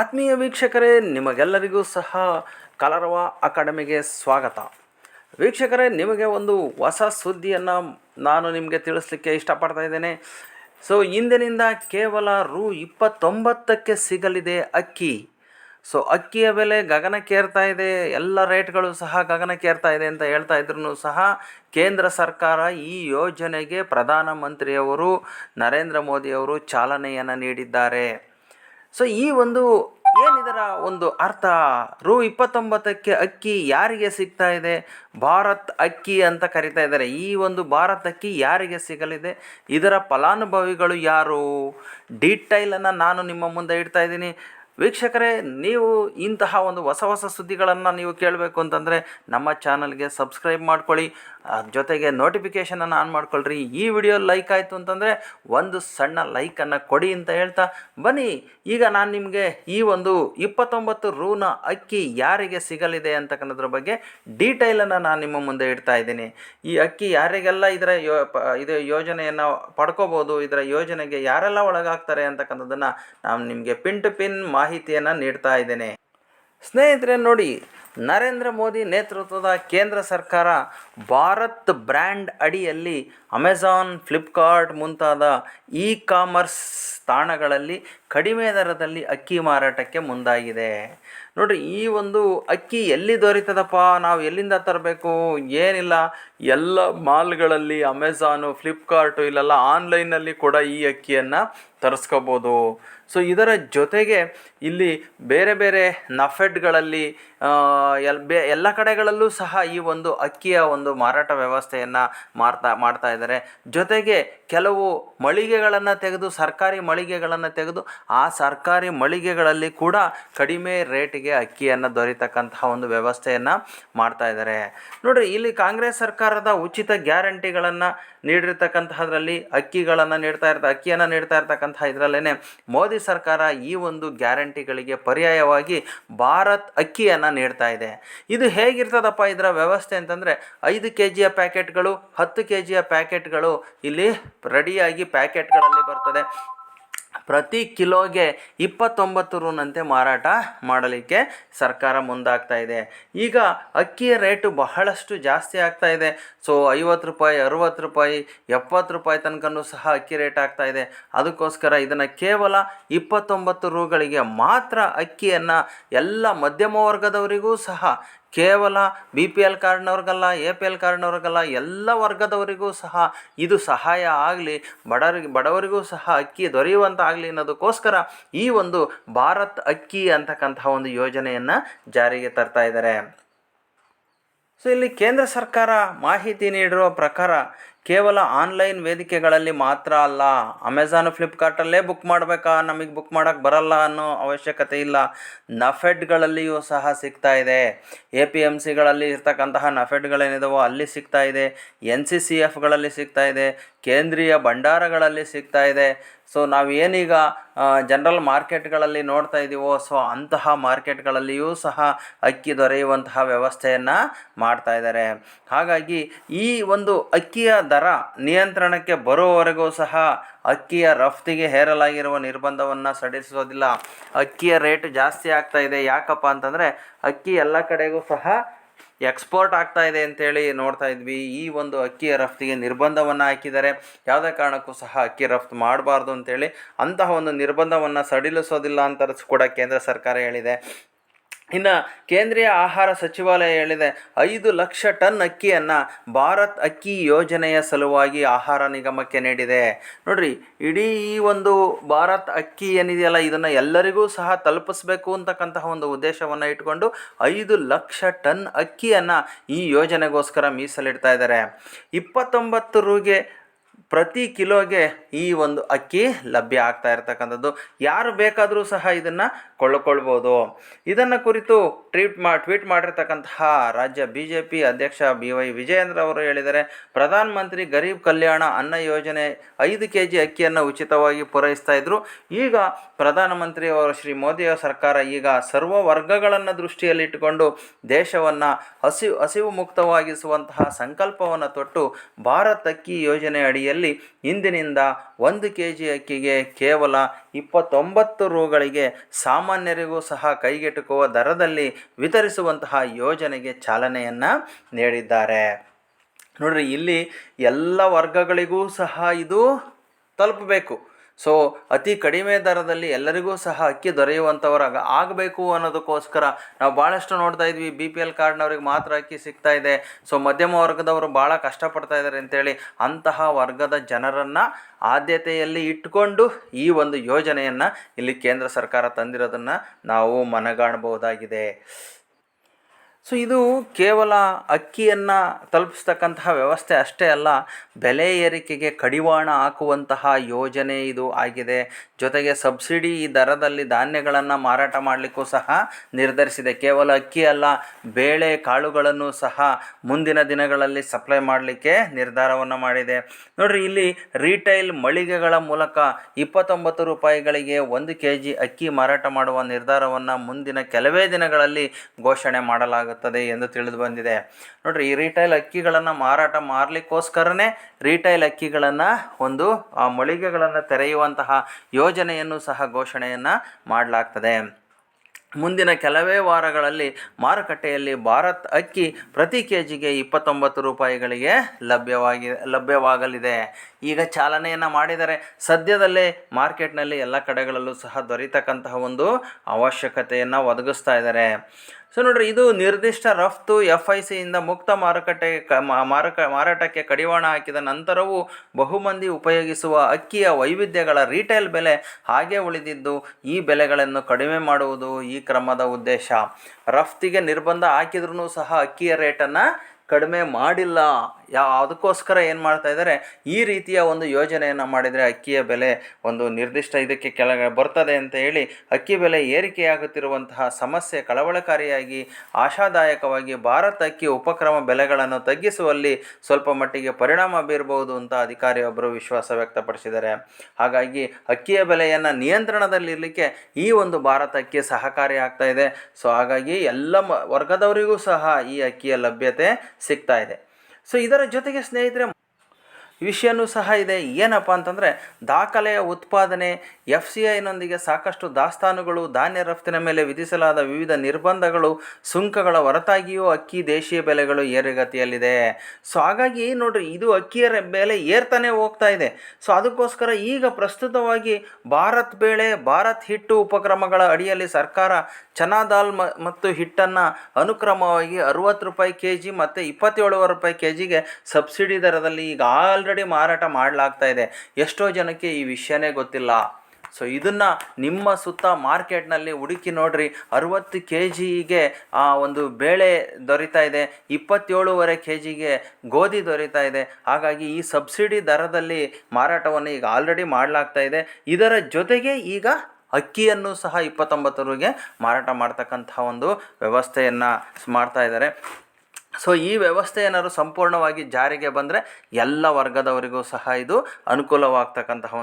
ಆತ್ಮೀಯ ವೀಕ್ಷಕರೇ, ನಿಮಗೆಲ್ಲರಿಗೂ ಸಹ ಕಲರವ ಅಕಾಡೆಮಿಗೆ ಸ್ವಾಗತ. ವೀಕ್ಷಕರೇ, ನಿಮಗೆ ಒಂದು ಹೊಸ ಸುದ್ದಿಯನ್ನು ನಾನು ನಿಮಗೆ ತಿಳಿಸ್ಲಿಕ್ಕೆ ಇಷ್ಟಪಡ್ತಾ ಇದ್ದೇನೆ. ಸೊ ಇಂದಿನಿಂದ ಕೇವಲ ರು ಇಪ್ಪತ್ತೊಂಬತ್ತಕ್ಕೆ ಸಿಗಲಿದೆ ಅಕ್ಕಿ. ಸೊ ಅಕ್ಕಿಯ ಬೆಲೆ ಗಗನಕ್ಕೇರ್ತಾ ಇದೆ, ಎಲ್ಲ ರೇಟ್ಗಳು ಸಹ ಗಗನಕ್ಕೇರ್ತಾ ಇದೆ ಅಂತ ಹೇಳ್ತಾ ಇದ್ರೂ ಸಹ ಕೇಂದ್ರ ಸರ್ಕಾರ ಈ ಯೋಜನೆಗೆ ಪ್ರಧಾನಮಂತ್ರಿಯವರು ನರೇಂದ್ರ ಮೋದಿಯವರು ಚಾಲನೆಯನ್ನು ನೀಡಿದ್ದಾರೆ. ಸೊ ಈ ಒಂದು ಏನಿದರ ಒಂದು ಅರ್ಥ? ರು ಇಪ್ಪತ್ತೊಂಬತ್ತಕ್ಕೆ ಅಕ್ಕಿ ಯಾರಿಗೆ ಸಿಗ್ತಾ ಇದೆ? ಭಾರತ್ ಅಕ್ಕಿ ಅಂತ ಕರಿತಾ ಇದ್ದಾರೆ. ಈ ಒಂದು ಭಾರತ್ ಅಕ್ಕಿ ಯಾರಿಗೆ ಸಿಗಲಿದೆ? ಇದರ ಫಲಾನುಭವಿಗಳು ಯಾರು? ಡೀಟೈಲನ್ನು ನಾನು ನಿಮ್ಮ ಮುಂದೆ ಇಡ್ತಾ ಇದ್ದೀನಿ. ವೀಕ್ಷಕರೇ, ನೀವು ಇಂತಹ ಒಂದು ಹೊಸ ಹೊಸ ಸುದ್ದಿಗಳನ್ನು ನೀವು ಕೇಳಬೇಕು ಅಂತಂದರೆ ನಮ್ಮ ಚಾನಲ್ಗೆ ಸಬ್ಸ್ಕ್ರೈಬ್ ಮಾಡ್ಕೊಳ್ಳಿ. ಜೊತೆಗೆ ನೋಟಿಫಿಕೇಷನನ್ನು ಆನ್ ಮಾಡ್ಕೊಳ್ರಿ. ಈ ವಿಡಿಯೋ ಲೈಕ್ ಆಯಿತು ಅಂತಂದರೆ ಒಂದು ಸಣ್ಣ ಲೈಕನ್ನು ಕೊಡಿ ಅಂತ ಹೇಳ್ತಾ ಬನ್ನಿ. ಈಗ ನಾನು ನಿಮಗೆ ಈ ಒಂದು ಇಪ್ಪತ್ತೊಂಬತ್ತು ರೂನ ಅಕ್ಕಿ ಯಾರಿಗೆ ಸಿಗಲಿದೆ ಅಂತಕ್ಕಂಥದ್ರ ಬಗ್ಗೆ ಡೀಟೈಲನ್ನು ನಾನು ನಿಮ್ಮ ಮುಂದೆ ಇಡ್ತಾ ಇದ್ದೀನಿ. ಈ ಅಕ್ಕಿ ಯಾರಿಗೆಲ್ಲ ಇದರ ಯೋ ಇದು ಯೋಜನೆಯನ್ನು ಪಡ್ಕೋಬೋದು, ಇದರ ಯೋಜನೆಗೆ ಯಾರೆಲ್ಲ ಒಳಗಾಗ್ತಾರೆ ಅಂತಕ್ಕಂಥದ್ದನ್ನು ನಾನು ನಿಮಗೆ ಪಿನ್ ಟು ಪಿನ್ ಮಾಹಿತಿಯನ್ನು ನೀಡ್ತಾ ಇದ್ದೇನೆ. ಸ್ನೇಹಿತರೆ, ನೋಡಿ, ನರೇಂದ್ರ ಮೋದಿ ನೇತೃತ್ವದ ಕೇಂದ್ರ ಸರ್ಕಾರ ಭಾರತ್ ಬ್ರ್ಯಾಂಡ್ ಅಡಿಯಲ್ಲಿ ಅಮೆಝಾನ್ ಫ್ಲಿಪ್ಕಾರ್ಟ್ ಮುಂತಾದ ಇ ಕಾಮರ್ಸ್ ತಾಣಗಳಲ್ಲಿ ಕಡಿಮೆ ದರದಲ್ಲಿ ಅಕ್ಕಿ ಮಾರಾಟಕ್ಕೆ ಮುಂದಾಗಿದೆ. ನೋಡಿರಿ, ಈ ಒಂದು ಅಕ್ಕಿ ಎಲ್ಲಿ ದೊರೀತದಪ್ಪ? ನಾವು ಎಲ್ಲಿಂದ ತರಬೇಕು? ಏನಿಲ್ಲ. ಎಲ್ಲ ಮಾಲ್ಗಳಲ್ಲಿ ಅಮೆಝಾನು ಫ್ಲಿಪ್ಕಾರ್ಟು ಇಲ್ಲೆಲ್ಲ ಆನ್ಲೈನಲ್ಲಿ ಕೂಡ ಈ ಅಕ್ಕಿಯನ್ನು ತರಿಸ್ಕೋಬೋದು. ಸೊ ಇದರ ಜೊತೆಗೆ ಇಲ್ಲಿ ಬೇರೆ ಬೇರೆ ನಫೆಡ್ಗಳಲ್ಲಿ ಎಲ್, ಬೇ, ಎಲ್ಲ ಕಡೆಗಳಲ್ಲೂ ಸಹ ಈ ಒಂದು ಅಕ್ಕಿಯ ಒಂದು ಮಾರಾಟ ವ್ಯವಸ್ಥೆಯನ್ನು ಮಾಡ್ತಾ ಮಾಡ್ತಾ ಇದ್ದಾರೆ. ಜೊತೆಗೆ ಕೆಲವು ಮಳಿಗೆಗಳನ್ನು ತೆಗೆದು, ಸರ್ಕಾರಿ ಮಳಿಗೆಗಳನ್ನು ತೆಗೆದು, ಆ ಸರ್ಕಾರಿ ಮಳಿಗೆಗಳಲ್ಲಿ ಕೂಡ ಕಡಿಮೆ ರೇಟಿಗೆ ಅಕ್ಕಿಯನ್ನು ದೊರೀತಕ್ಕಂತಹ ಒಂದು ವ್ಯವಸ್ಥೆಯನ್ನು ಮಾಡ್ತಾ ಇದ್ದಾರೆ. ನೋಡಿರಿ, ಇಲ್ಲಿ ಕಾಂಗ್ರೆಸ್ ಸರ್ಕಾರದ ಉಚಿತ ಗ್ಯಾರಂಟಿಗಳನ್ನು ನೀಡಿರ್ತಕ್ಕಂತಹದ್ರಲ್ಲಿ, ಅಕ್ಕಿಗಳನ್ನು ನೀಡ್ತಾ ಇರ್ತ, ಅಕ್ಕಿಯನ್ನು ನೀಡ್ತಾ ಇರ್ತಕ್ಕಂತಹ ಇದರಲ್ಲೇ ಮೋದಿ ಸರ್ಕಾರ ಈ ಒಂದು ಗ್ಯಾರಂಟಿಗಳಿಗೆ ಪರ್ಯಾಯವಾಗಿ ಭಾರತ್ ಅಕ್ಕಿಯನ್ನು ನೀಡ್ತಾ ಇದೆ. ಇದು ಹೇಗಿರ್ತದಪ್ಪ ಇದರ ವ್ಯವಸ್ಥೆ ಅಂತಂದರೆ, ಐದು ಕೆ ಜಿಯ ಪ್ಯಾಕೆಟ್ಗಳು, ಹತ್ತು ಕೆ ಜಿಯ ಪ್ಯಾಕೆಟ್ಗಳು ಇಲ್ಲಿ ರೆಡಿಯಾಗಿ ಪ್ಯಾಕೆಟ್ಗಳಲ್ಲಿ ಬರ್ತದೆ. ಪ್ರತಿ ಕಿಲೋಗೆ ಇಪ್ಪತ್ತೊಂಬತ್ತು ರೂನಂತೆ ಮಾರಾಟ ಮಾಡಲಿಕ್ಕೆ ಸರ್ಕಾರ ಮುಂದಾಗ್ತಾ ಇದೆ. ಈಗ ಅಕ್ಕಿಯ ರೇಟು ಬಹಳಷ್ಟು ಜಾಸ್ತಿ ಆಗ್ತಾ ಇದೆ. ಸೊ, ಐವತ್ತು ರೂಪಾಯಿ, ಅರುವತ್ತು ರೂಪಾಯಿ, ಎಪ್ಪತ್ತು ರೂಪಾಯಿ ತನಕನೂ ಸಹ ಅಕ್ಕಿ ರೇಟ್ ಆಗ್ತಾ ಇದೆ. ಅದಕ್ಕೋಸ್ಕರ ಇದನ್ನು ಕೇವಲ ಇಪ್ಪತ್ತೊಂಬತ್ತು ರೂಗಳಿಗೆ ಮಾತ್ರ ಅಕ್ಕಿಯನ್ನು ಎಲ್ಲ ಮಧ್ಯಮ ವರ್ಗದವರಿಗೂ ಸಹ ಕೇವಲ ಬಿ ಪಿ ಎಲ್ ಕಾರ್ಡ್ನವ್ರಿಗಲ್ಲ ಎ ಪಿ ಎಲ್ ಕಾರ್ಡ್ನವ್ರಿಗಲ್ಲ ಎಲ್ಲ ವರ್ಗದವರಿಗೂ ಸಹ ಇದು ಸಹಾಯ ಆಗಲಿ, ಬಡವರಿಗೆ, ಬಡವರಿಗೂ ಸಹ ಅಕ್ಕಿ ದೊರೆಯುವಂತ ಆಗಲಿ ಅನ್ನೋದಕ್ಕೋಸ್ಕರ ಈ ಒಂದು ಭಾರತ್ ಅಕ್ಕಿ ಅಂತಕ್ಕಂತಹ ಒಂದು ಯೋಜನೆಯನ್ನು ಜಾರಿಗೆ ತರ್ತಾ ಇದ್ದಾರೆ. ಸೊ ಇಲ್ಲಿ ಕೇಂದ್ರ ಸರ್ಕಾರ ಮಾಹಿತಿ ನೀಡಿರುವ ಪ್ರಕಾರ ಕೇವಲ ಆನ್ಲೈನ್ ವೇದಿಕೆಗಳಲ್ಲಿ ಮಾತ್ರ ಅಲ್ಲ ಅಮೆಝಾನ್ ಫ್ಲಿಪ್ಕಾರ್ಟಲ್ಲೇ ಬುಕ್ ಮಾಡಬೇಕಾ? ನಮಗೆ ಬುಕ್ ಮಾಡೋಕ್ಕೆ ಬರಲ್ಲ ಅನ್ನೋ ಅವಶ್ಯಕತೆ ಇಲ್ಲ. ನಫೆಡ್ಗಳಲ್ಲಿಯೂ ಸಹ ಸಿಗ್ತಾ ಇದೆ. ಎ ಪಿ ಎಂ ಸಿಗಳಲ್ಲಿ ಇರ್ತಕ್ಕಂತಹ ನಫೆಡ್ಗಳೇನಿದಾವೋ ಅಲ್ಲಿ ಸಿಗ್ತಾ ಇದೆ. ಎನ್ ಸಿ ಸಿ ಎಫ್ಗಳಲ್ಲಿ ಸಿಗ್ತಾ ಇದೆ. ಕೇಂದ್ರೀಯ ಭಂಡಾರಗಳಲ್ಲಿ ಸಿಗ್ತಾ ಇದೆ. ಸೊ ನಾವು ಏನೀಗ ಜನರಲ್ ಮಾರ್ಕೆಟ್ಗಳಲ್ಲಿ ನೋಡ್ತಾ ಇದ್ದೀವೋ ಸೊ ಅಂತಹ ಮಾರ್ಕೆಟ್ಗಳಲ್ಲಿಯೂ ಸಹ ಅಕ್ಕಿ ದೊರೆಯುವಂತಹ ವ್ಯವಸ್ಥೆಯನ್ನು ಮಾಡ್ತಾ ಇದ್ದಾರೆ ಹಾಗಾಗಿ ಈ ಒಂದು ಅಕ್ಕಿಯ ದರ ನಿಯಂತ್ರಣಕ್ಕೆ ಬರುವವರೆಗೂ ಸಹ ಅಕ್ಕಿಯ ರಫ್ತಿಗೆ ಹೇರಲಾಗಿರುವ ನಿರ್ಬಂಧವನ್ನು ಸಡಿಲಿಸೋದಿಲ್ಲ. ಅಕ್ಕಿಯ ರೇಟ್ ಜಾಸ್ತಿ ಆಗ್ತಾ ಇದೆ. ಯಾಕಪ್ಪ ಅಂತಂದರೆ ಅಕ್ಕಿ ಎಲ್ಲ ಕಡೆಗೂ ಸಹ ಎಕ್ಸ್ಪೋರ್ಟ್ ಆಗ್ತಾ ಇದೆ ಅಂತೇಳಿ ನೋಡ್ತಾ ಇದ್ವಿ. ಈ ಒಂದು ಅಕ್ಕಿಯ ರಫ್ತಿಗೆ ನಿರ್ಬಂಧವನ್ನು ಹಾಕಿದ್ದಾರೆ. ಯಾವುದೇ ಕಾರಣಕ್ಕೂ ಸಹ ಅಕ್ಕಿ ರಫ್ತು ಮಾಡಬಾರ್ದು ಅಂತೇಳಿ ಅಂತಹ ಒಂದು ನಿರ್ಬಂಧವನ್ನು ಸಡಿಲಿಸೋದಿಲ್ಲ ಅಂತ ಕೂಡ ಕೇಂದ್ರ ಸರ್ಕಾರ ಹೇಳಿದೆ. ಇನ್ನು ಕೇಂದ್ರೀಯ ಆಹಾರ ಸಚಿವಾಲಯ ಹೇಳಿದೆ, ಐದು ಲಕ್ಷ ಟನ್ ಅಕ್ಕಿಯನ್ನು ಭಾರತ್ ಅಕ್ಕಿ ಯೋಜನೆಯ ಸಲುವಾಗಿ ಆಹಾರ ನಿಗಮಕ್ಕೆ ನೀಡಿದೆ. ನೋಡ್ರಿ, ಇಡೀ ಈ ಒಂದು ಭಾರತ್ ಅಕ್ಕಿ ಏನಿದೆಯಲ್ಲ, ಇದನ್ನು ಎಲ್ಲರಿಗೂ ಸಹ ತಲುಪಿಸ್ಬೇಕು ಅಂತಕ್ಕಂತಹ ಒಂದು ಉದ್ದೇಶವನ್ನು ಇಟ್ಕೊಂಡು ಐದು ಲಕ್ಷ ಟನ್ ಅಕ್ಕಿಯನ್ನು ಈ ಯೋಜನೆಗೋಸ್ಕರ ಮೀಸಲಿಡ್ತಾ ಇದ್ದಾರೆ. ಇಪ್ಪತ್ತೊಂಬತ್ತು ರೂಗೆ ಪ್ರತಿ ಕಿಲೋಗೆ ಈ ಒಂದು ಅಕ್ಕಿ ಲಭ್ಯ ಆಗ್ತಾ ಇರ್ತಕ್ಕಂಥದ್ದು. ಯಾರು ಬೇಕಾದರೂ ಸಹ ಇದನ್ನು ಕೊಳ್ಳಕೊಳ್ಬೋದು. ಇದನ್ನು ಕುರಿತು ಟ್ವೀಟ್ ಮಾ, ಟ್ವೀಟ್ ಮಾಡಿರ್ತಕ್ಕಂತಹ ರಾಜ್ಯ ಬಿ ಜೆ ಪಿ ಅಧ್ಯಕ್ಷ ಬಿ ವೈ ವಿಜಯೇಂದ್ರ ಅವರು ಹೇಳಿದರೆ, ಪ್ರಧಾನ ಮಂತ್ರಿ ಗರೀಬ್ ಕಲ್ಯಾಣ ಅನ್ನ ಯೋಜನೆ ಐದು ಕೆ ಜಿ ಅಕ್ಕಿಯನ್ನು ಉಚಿತವಾಗಿ ಪೂರೈಸ್ತಾ ಇದ್ದರು ಈಗ ಪ್ರಧಾನಮಂತ್ರಿ ಅವರು, ಶ್ರೀ ಮೋದಿಯ ಸರ್ಕಾರ ಈಗ ಸರ್ವ ವರ್ಗಗಳನ್ನು ದೃಷ್ಟಿಯಲ್ಲಿಟ್ಟುಕೊಂಡು ದೇಶವನ್ನು ಹಸಿವು ಹಸಿವು ಮುಕ್ತವಾಗಿಸುವಂತಹ ಸಂಕಲ್ಪವನ್ನು ತೊಟ್ಟು, ಭಾರತ ಅಕ್ಕಿ ಯೋಜನೆ ಅಡಿಯಲ್ಲಿ ದರದಲ್ಲಿ ಇಂದಿನಿಂದ ಒಂದು ಕೆ ಜಿ ಅಕ್ಕಿಗೆ ಕೇವಲ ಇಪ್ಪತ್ತೊಂಬತ್ತು ರೂಗಳಿಗೆ ಸಾಮಾನ್ಯರಿಗೂ ಸಹ ಕೈಗೆಟುಕುವ ದರದಲ್ಲಿ ವಿತರಿಸುವಂತಹ ಯೋಜನೆಗೆ ಚಾಲನೆಯನ್ನು ನೀಡಿದ್ದಾರೆ. ನೋಡ್ರಿ, ಇಲ್ಲಿ ಎಲ್ಲ ವರ್ಗಗಳಿಗೂ ಸಹ ಇದು ತಲುಪಬೇಕು. ಸೊ ಅತಿ ಕಡಿಮೆ ದರದಲ್ಲಿ ಎಲ್ಲರಿಗೂ ಸಹ ಅಕ್ಕಿ ದೊರೆಯುವಂಥವರಾಗ ಆಗಬೇಕು ಅನ್ನೋದಕ್ಕೋಸ್ಕರ ನಾವು ಭಾಳಷ್ಟು ನೋಡ್ತಾ ಇದ್ವಿ. ಬಿ ಪಿ ಎಲ್ ಕಾರ್ಡ್ನವ್ರಿಗೆ ಮಾತ್ರ ಅಕ್ಕಿ ಸಿಗ್ತಾ ಇದೆ. ಸೊ ಮಧ್ಯಮ ವರ್ಗದವರು ಭಾಳ ಕಷ್ಟಪಡ್ತಾ ಇದ್ದಾರೆ ಅಂತೇಳಿ ಅಂತಹ ವರ್ಗದ ಜನರನ್ನು ಆದ್ಯತೆಯಲ್ಲಿ ಇಟ್ಟುಕೊಂಡು ಈ ಒಂದು ಯೋಜನೆಯನ್ನು ಇಲ್ಲಿ ಕೇಂದ್ರ ಸರ್ಕಾರ ತಂದಿರೋದನ್ನು ನಾವು ಮನಗಾಣಬಹುದಾಗಿದೆ. ಸೊ ಇದು ಕೇವಲ ಅಕ್ಕಿಯನ್ನು ತಲುಪಿಸ್ತಕ್ಕಂತಹ ವ್ಯವಸ್ಥೆ ಅಷ್ಟೇ ಅಲ್ಲ, ಬೆಲೆ ಏರಿಕೆಗೆ ಕಡಿವಾಣ ಹಾಕುವಂತಹ ಯೋಜನೆ ಇದು ಆಗಿದೆ. ಜೊತೆಗೆ ಸಬ್ಸಿಡಿ ದರದಲ್ಲಿ ಧಾನ್ಯಗಳನ್ನು ಮಾರಾಟ ಮಾಡಲಿಕ್ಕೂ ಸಹ ನಿರ್ಧರಿಸಿದೆ. ಕೇವಲ ಅಕ್ಕಿ ಅಲ್ಲ, ಬೇಳೆ ಕಾಳುಗಳನ್ನು ಸಹ ಮುಂದಿನ ದಿನಗಳಲ್ಲಿ ಸಪ್ಲೈ ಮಾಡಲಿಕ್ಕೆ ನಿರ್ಧಾರವನ್ನು ಮಾಡಿದೆ. ನೋಡಿರಿ, ಇಲ್ಲಿ ರೀಟೈಲ್ ಮಳಿಗೆಗಳ ಮೂಲಕ ಇಪ್ಪತ್ತೊಂಬತ್ತು ರೂಪಾಯಿಗಳಿಗೆ ಒಂದು ಕೆ ಜಿ ಅಕ್ಕಿ ಮಾರಾಟ ಮಾಡುವ ನಿರ್ಧಾರವನ್ನು ಮುಂದಿನ ಕೆಲವೇ ದಿನಗಳಲ್ಲಿ ಘೋಷಣೆ ಮಾಡಲಾಗುತ್ತದೆ ಎಂದು ತಿಳಿದು ಬಂದಿದೆ. ನೋಡ್ರಿ, ಈ ರಿಟೈಲ್ ಅಕ್ಕಿಗಳನ್ನು ಮಾರಾಟ ಮಾಡಲಿಕ್ಕೋಸ್ಕರನೇ ರಿಟೈಲ್ ಅಕ್ಕಿಗಳನ್ನು ಒಂದು ಮಳಿಗೆಗಳನ್ನು ತೆರೆಯುವಂತಹ ಯೋಜನೆಯನ್ನು ಸಹ ಘೋಷಣೆಯನ್ನು ಮಾಡಲಾಗ್ತದೆ. ಮುಂದಿನ ಕೆಲವೇ ವಾರಗಳಲ್ಲಿ ಮಾರುಕಟ್ಟೆಯಲ್ಲಿ ಭಾರತ್ ಅಕ್ಕಿ ಪ್ರತಿ ಕೆ ಜಿಗೆ ಇಪ್ಪತ್ತೊಂಬತ್ತು ರೂಪಾಯಿಗಳಿಗೆ ಲಭ್ಯವಾಗಿ, ಲಭ್ಯವಾಗಲಿದೆ. ಈಗ ಚಾಲನೆಯನ್ನು ಮಾಡಿದರೆ ಸದ್ಯದಲ್ಲೇ ಮಾರ್ಕೆಟ್ನಲ್ಲಿ ಎಲ್ಲ ಕಡೆಗಳಲ್ಲೂ ಸಹ ದೊರೀತಕ್ಕಂತಹ ಒಂದು ಅವಶ್ಯಕತೆಯನ್ನು ಒದಗಿಸ್ತಾ ಇದ್ದಾರೆ. ಸೊ ನೋಡ್ರಿ, ಇದು ನಿರ್ದಿಷ್ಟ ರಫ್ತು ಎಫ್ ಐ ಸಿಯಿಂದ ಮುಕ್ತ ಮಾರುಕಟ್ಟೆ, ಕ ಮಾರಕ, ಮಾರಾಟಕ್ಕೆ ಕಡಿವಾಣ ಹಾಕಿದ ನಂತರವೂ ಬಹುಮಂದಿ ಉಪಯೋಗಿಸುವ ಅಕ್ಕಿಯ ವೈವಿಧ್ಯಗಳ ರಿಟೇಲ್ ಬೆಲೆ ಹಾಗೆ ಉಳಿದಿದ್ದು, ಈ ಬೆಲೆಗಳನ್ನು ಕಡಿಮೆ ಮಾಡುವುದು ಈ ಕ್ರಮದ ಉದ್ದೇಶ. ರಫ್ತಿಗೆ ನಿರ್ಬಂಧ ಹಾಕಿದ್ರೂ ಸಹ ಅಕ್ಕಿಯ ರೇಟನ್ನು ಕಡಿಮೆ ಮಾಡಿಲ್ಲ. ಯಾ, ಅದಕ್ಕೋಸ್ಕರ ಏನು ಮಾಡ್ತಾ ಇದ್ದಾರೆ ಈ ರೀತಿಯ ಒಂದು ಯೋಜನೆಯನ್ನು ಮಾಡಿದರೆ ಅಕ್ಕಿಯ ಬೆಲೆ ಒಂದು ನಿರ್ದಿಷ್ಟ ಇದಕ್ಕೆ ಕೆಳಗೆ ಬರ್ತದೆ ಅಂತ ಹೇಳಿ ಅಕ್ಕಿ ಬೆಲೆ ಏರಿಕೆಯಾಗುತ್ತಿರುವಂತಹ ಸಮಸ್ಯೆ ಕಳವಳಕಾರಿಯಾಗಿ, ಆಶಾದಾಯಕವಾಗಿ ಭಾರತ ಅಕ್ಕಿ ಉಪಕ್ರಮ ಬೆಲೆಗಳನ್ನು ತಗ್ಗಿಸುವಲ್ಲಿ ಸ್ವಲ್ಪ ಮಟ್ಟಿಗೆ ಪರಿಣಾಮ ಬೀರಬಹುದು ಅಂತ ಅಧಿಕಾರಿಯೊಬ್ಬರು ವಿಶ್ವಾಸ ವ್ಯಕ್ತಪಡಿಸಿದ್ದಾರೆ. ಹಾಗಾಗಿ ಅಕ್ಕಿಯ ಬೆಲೆಯನ್ನು ನಿಯಂತ್ರಣದಲ್ಲಿರಲಿಕ್ಕೆ ಈ ಒಂದು ಭಾರತ ಅಕ್ಕಿ ಸಹಕಾರಿ ಆಗ್ತಾ ಇದೆ. ಸೊ, ಹಾಗಾಗಿ ಎಲ್ಲ ವರ್ಗದವರಿಗೂ ಸಹ ಈ ಅಕ್ಕಿಯ ಲಭ್ಯತೆ ಸಿಗ್ತಾ ಇದೆ. ಸೊ ಇದರ ಜೊತೆಗೆ ಸ್ನೇಹಿತರೆ ವಿಷಯನೂ ಸಹ ಇದೆ. ಏನಪ್ಪ ಅಂತಂದರೆ, ದಾಖಲೆಯ ಉತ್ಪಾದನೆ, ಎಫ್ ಸಿ ಐನೊಂದಿಗೆ ಸಾಕಷ್ಟು ದಾಸ್ತಾನುಗಳು, ಧಾನ್ಯ ರಫ್ತಿನ ಮೇಲೆ ವಿಧಿಸಲಾದ ವಿವಿಧ ನಿರ್ಬಂಧಗಳು, ಸುಂಕಗಳ ಹೊರತಾಗಿಯೂ ಅಕ್ಕಿ, ದೇಶೀಯ ಬೆಲೆಗಳು ಏರುಗತಿಯಲ್ಲಿದೆ. ಸೊ, ಹಾಗಾಗಿ ನೋಡಿರಿ, ಇದು ಅಕ್ಕಿಯ ಬೆಲೆ ಏರ್ತಾನೆ ಹೋಗ್ತಾ ಇದೆ. ಸೊ, ಅದಕ್ಕೋಸ್ಕರ ಈಗ ಪ್ರಸ್ತುತವಾಗಿ ಭಾರತ್ ಬೇಳೆ, ಭಾರತ್ ಹಿಟ್ಟು ಉಪಕ್ರಮಗಳ ಅಡಿಯಲ್ಲಿ ಸರ್ಕಾರ ಚನಾ ದಾಲ್ ಮತ್ತು ಹಿಟ್ಟನ್ನು ಅನುಕ್ರಮವಾಗಿ ಅರುವತ್ತು ರೂಪಾಯಿ ಕೆ ಜಿ ಮತ್ತು ಇಪ್ಪತ್ತೇಳುವರೆ ರೂಪಾಯಿ ಕೆ ಜಿಗೆ ಸಬ್ಸಿಡಿ ದರದಲ್ಲಿ ಈಗ ಆಲ್ರೆಡಿ ಮಾರಾಟ ಮಾಡಲಾಗ್ತಾ ಇದೆ. ಎಷ್ಟೋ ಜನಕ್ಕೆ ಈ ವಿಷಯನೇ ಗೊತ್ತಿಲ್ಲ. ಸೊ ಇದನ್ನು ನಿಮ್ಮ ಸುತ್ತ ಮಾರ್ಕೆಟ್ನಲ್ಲಿ ಹುಡುಕಿ ನೋಡ್ರಿ. ಅರುವತ್ತು ಕೆ ಜಿಗೆ ಆ, ಒಂದು ಬೇಳೆ ದೊರೀತಾ ಇದೆ. ಇಪ್ಪತ್ತೇಳುವರೆ ಕೆ ಜಿಗೆ ಗೋಧಿ ದೊರೀತಾ ಇದೆ. ಹಾಗಾಗಿ ಈ ಸಬ್ಸಿಡಿ ದರದಲ್ಲಿ ಮಾರಾಟವನ್ನು ಈಗ ಆಲ್ರೆಡಿ ಮಾಡಲಾಗ್ತಾ ಇದೆ. ಇದರ ಜೊತೆಗೆ ಈಗ ಅಕ್ಕಿಯನ್ನು ಸಹ ಇಪ್ಪತ್ತೊಂಬತ್ತರಿಗೆ ಮಾರಾಟ ಮಾಡ್ತಕ್ಕಂಥ ಒಂದು ವ್ಯವಸ್ಥೆಯನ್ನು ಮಾಡ್ತಾ ಇದ್ದಾರೆ. ಸೊ ಈ ವ್ಯವಸ್ಥೆ ಏನಾದ್ರು ಸಂಪೂರ್ಣವಾಗಿ ಜಾರಿಗೆ ಬಂದರೆ ಎಲ್ಲ ವರ್ಗದವರಿಗೂ ಸಹ ಇದು ಅನುಕೂಲವಾಗ್ತಕ್ಕಂತಹ ಒಂದು